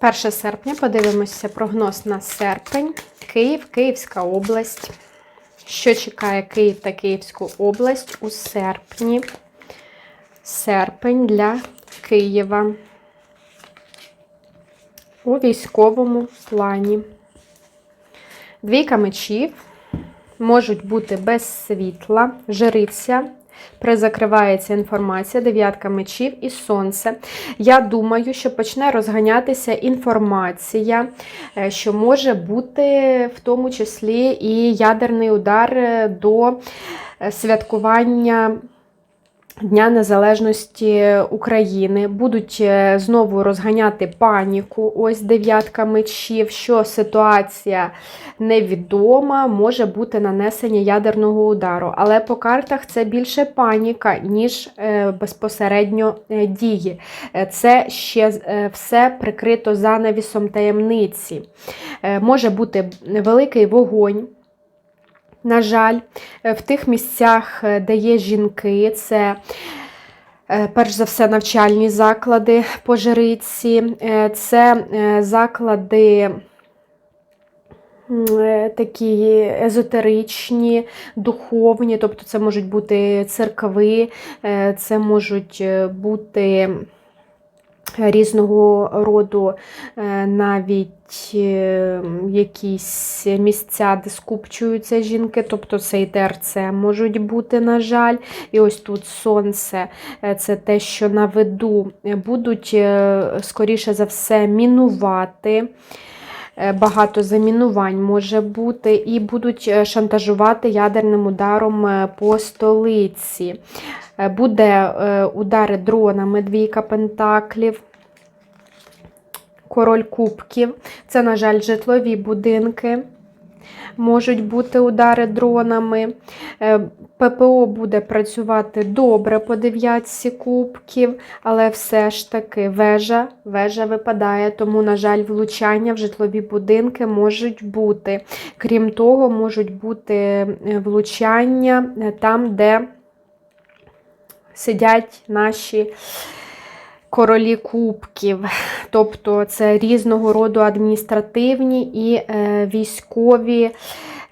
1 серпня подивимося прогноз на серпень. Київ, Київська область. Що чекає Київ та Київську область у серпні? Серпень для Києва. У військовому плані. Двійка мечів можуть бути без світла, жриця, призакривається інформація, дев'ятка мечів і сонце. Я думаю, що почне розганятися інформація, е, що може бути в тому числі і ядерний удар е, до е, святкування. Дня Незалежності України будуть е, знову розганяти паніку. Ось дев'ятка мечів, що ситуація невідома, може бути нанесення ядерного удару. Але по картах це більше паніка, ніж е, безпосередньо е, дії. Це ще все прикрито занавісом таємниці. Може бути великий вогонь. На жаль, е, в тих місцях, е, де є жінки, це е, перш за все навчальні заклади по жриці, це заклади такі езотеричні, духовні, тобто це можуть бути церкви, це можуть бути різного роду е, навіть е, якісь місця, де скупчуються жінки, тобто це і ТРЦ можуть бути, на жаль. І ось тут сонце е, це те, що на виду будуть, скоріше за все, мінувати. Е, Багато замінувань може бути, і будуть е, шантажувати ядерним ударом е, по столиці. Буде удари дронами, двійка пентаклів, король кубків. Це, на жаль, житлові будинки. Можуть бути удари дронами. Е, ППО буде працювати добре по дев'ятці кубків, але все ж таки вежа, вежа випадає, тому, на жаль, влучання в житлові будинки можуть бути. Крім того, можуть бути е, влучання е, там, де сидять наші королі кубків. Тобто це різного роду адміністративні і е, військові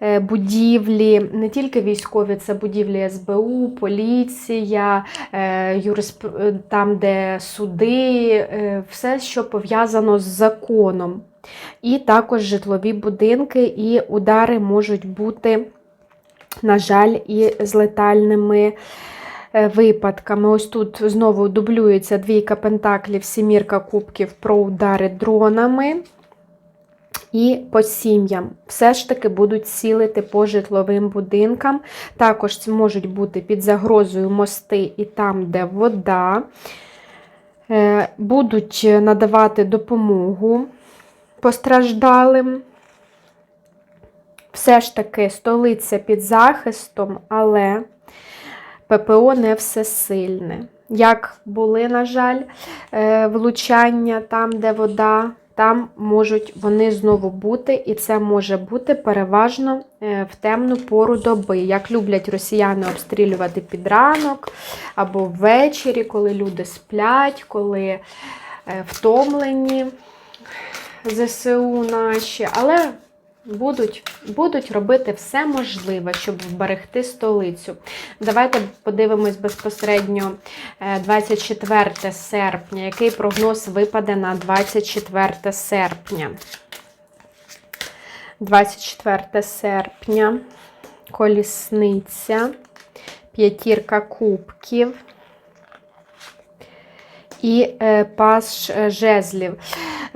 е, будівлі, не тільки військові, це будівлі СБУ, поліція, е, юрисп... там, де суди, все, що пов'язано з законом. І також житлові будинки, і удари можуть бути, на жаль, і з летальними випадками. Ось тут знову дублюється двійка пентаклів, сімірка кубків про удари дронами. І по сім'ям все ж таки будуть цілити по житловим будинкам. Також можуть бути під загрозою мости і там, де вода. Е, Будуть надавати допомогу постраждалим. Все ж таки столиця під захистом, але ППО не всесильне. Як були, на жаль, е, влучання там, де вода, там можуть вони знову бути, і це може бути переважно е, в темну пору доби. Як люблять росіяни обстрілювати під ранок або ввечері, коли люди сплять, коли е, втомлені ЗСУ наші, але будуть, будуть робити все можливе, щоб вберегти столицю. Давайте подивимось безпосередньо е, 24 серпня. Який прогноз випаде на 24 серпня? 24 серпня, колісниця, п'ятірка кубків і е, паш е, жезлів.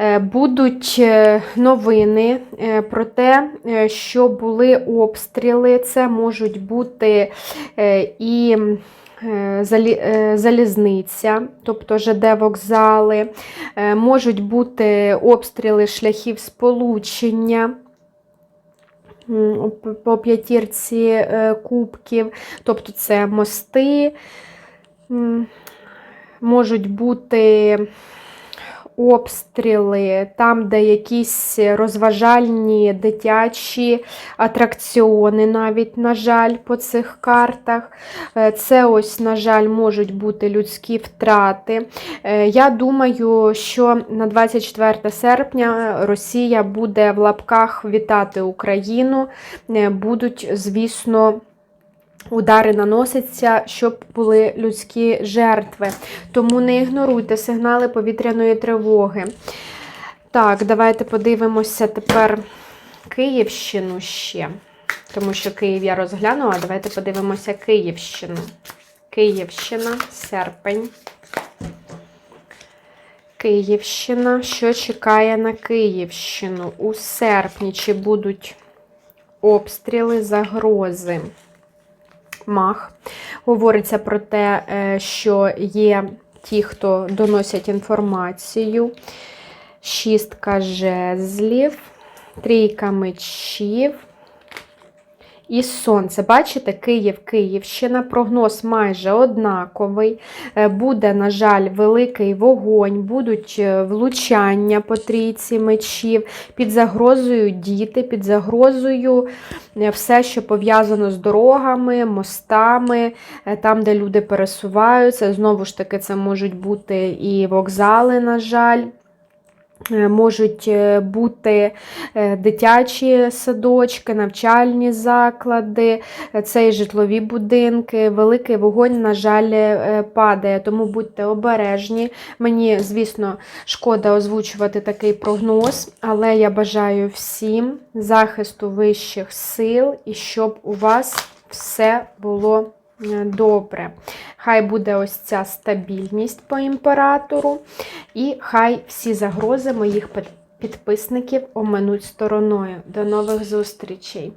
Е, Будуть е, новини е, про те, що були обстріли. Це можуть бути і залі- залізниця, тобто ЖД вокзали, можуть бути обстріли шляхів сполучення. по- п'ятірці кубків, тобто це мости, можуть бути обстріли, там, де якісь розважальні дитячі атракціони, навіть, на жаль, по цих картах. Е, Це ось, на жаль, можуть бути людські втрати. Е, Я думаю, що на 24 серпня Росія буде в лапках вітати Україну. Е, Будуть, звісно, удари наносяться, щоб були людські жертви. Тому не ігноруйте сигнали повітряної тривоги. Так, давайте подивимося тепер Київщину ще. Тому що Київ я розглянула. Давайте подивимося Київщину. Київщина, серпень. Київщина. Що чекає на Київщину у серпні? Чи будуть обстріли, загрози? Мах. Говориться про те, е, що є ті, хто доносять інформацію. Шістка жезлів, трійка мечів. І сонце. Бачите, Київ, Київщина, прогноз майже однаковий. Е, Буде, на жаль, великий вогонь, будуть е, влучання по трійці мечів, під загрозою діти, під загрозою е, все, що пов'язано з дорогами, мостами, там, де люди пересуваються. Знову ж таки, це можуть бути і вокзали, на жаль. Е, Можуть е, бути е, дитячі садочки, навчальні заклади, це і житлові будинки. Великий вогонь, на жаль, падає, тому будьте обережні. Мені, звісно, шкода озвучувати такий прогноз, але я бажаю всім захисту вищих сил і щоб у вас все було добре. Хай буде ось ця стабільність по імператору, і хай всі загрози моїх підписників оминуть стороною. До нових зустрічей!